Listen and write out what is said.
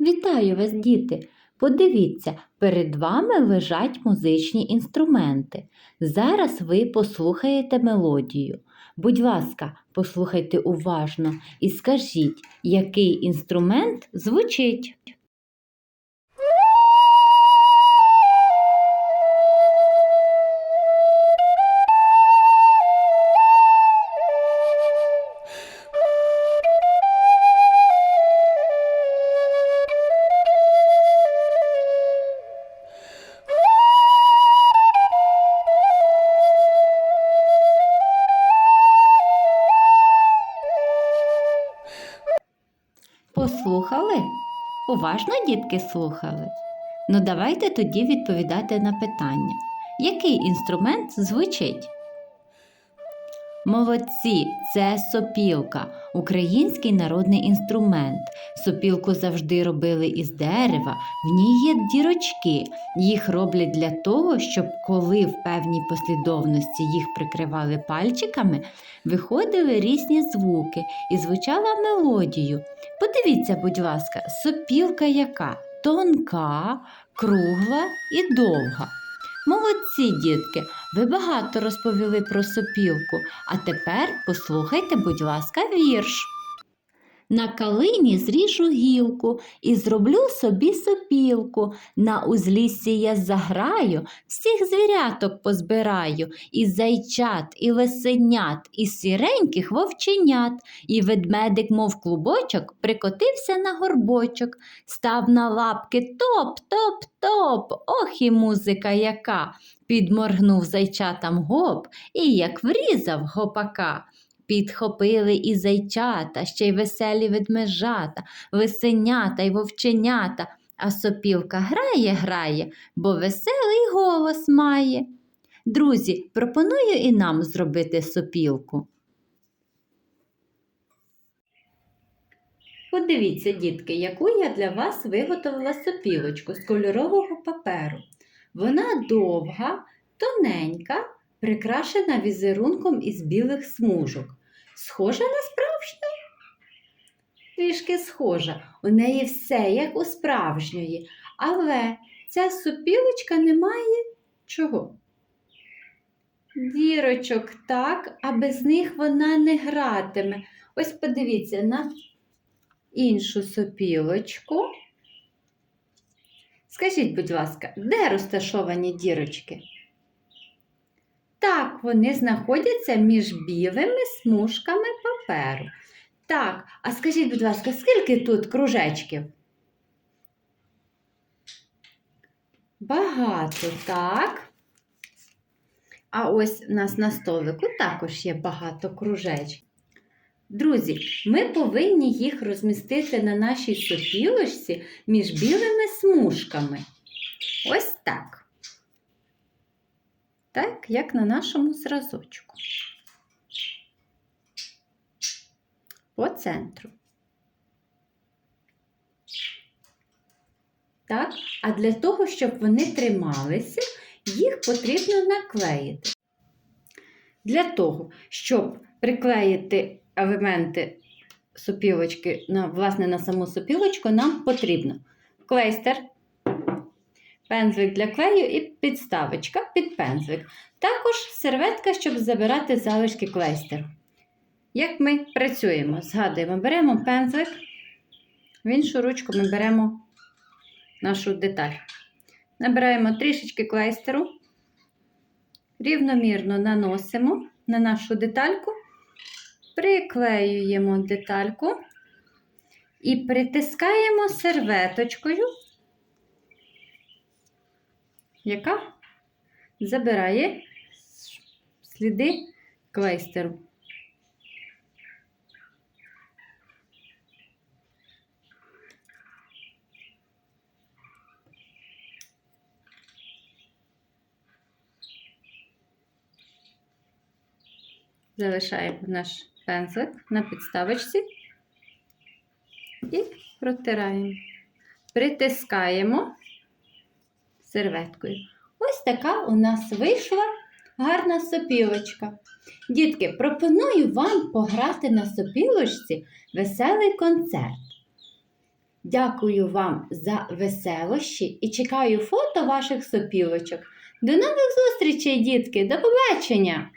Вітаю вас, діти! Подивіться, перед вами лежать музичні інструменти. Зараз ви послухаєте мелодію. Будь ласка, послухайте уважно і скажіть, який інструмент звучить. Послухали? Уважно дітки слухали? Ну давайте тоді відповідати на питання. Який інструмент звучить? Молодці, це сопілка, український народний інструмент. Сопілку завжди робили із дерева, в ній є дірочки. Їх роблять для того, щоб коли в певній послідовності їх прикривали пальчиками, виходили різні звуки і звучала мелодію. Подивіться, будь ласка, сопілка яка? Тонка, кругла і довга. Молодці, дітки, ви багато розповіли про сопілку, а тепер послухайте, будь ласка, вірш. На калині зріжу гілку і зроблю собі сопілку. На узліссі я заграю, всіх звіряток позбираю, і зайчат, і лисенят, і сіреньких вовченят, і ведмедик, мов клубочок, прикотився на горбочок, став на лапки топ, топ, топ. Ох і музика яка. Підморгнув зайчатам гоп і як врізав гопака. Підхопили і зайчата, ще й веселі ведмежата, лисенята й вовченята, а сопілка грає, грає, бо веселий голос має. Друзі, пропоную і нам зробити сопілку. Подивіться, дітки, яку я для вас виготовила сопілочку з кольорового паперу. Вона довга, тоненька, прикрашена візерунком із білих смужок. Схожа на справжню? Трішки схожа. У неї все як у справжньої. Але ця сопілочка не має чого? Дірочок, так, а без них вона не гратиме. Ось подивіться на іншу сопілочку. Скажіть, будь ласка, де розташовані дірочки? Так, вони знаходяться між білими смужками паперу. Так, а скажіть, будь ласка, скільки тут кружечків? Багато, так. А ось у нас на столику також є багато кружечків. Друзі, ми повинні їх розмістити на нашій сопілочці між білими смужками. Ось так. Так, як на нашому зразочку. По центру. Так, а для того, щоб вони трималися, їх потрібно наклеїти. Для того, щоб приклеїти елементи сопілочки на, власне, на саму сопілочку, нам потрібно клейстер, пензлик для клею і підставочка під пензлик. Також серветка, щоб забирати залишки клейстеру. Як ми працюємо? Згадуємо, беремо пензлик, в іншу ручку ми беремо нашу деталь. Набираємо трішечки клейстеру, рівномірно наносимо на нашу детальку, приклеюємо детальку і притискаємо серветочкою, яка забирає сліди клейстеру. Залишаємо наш пензлик на підставочці і протираємо. Притискаємо серветкою. Ось така у нас вийшла гарна сопілочка. Дітки, пропоную вам пограти на сопілочці веселий концерт. Дякую вам за веселощі і чекаю фото ваших сопілочок. До нових зустрічей, дітки! До побачення!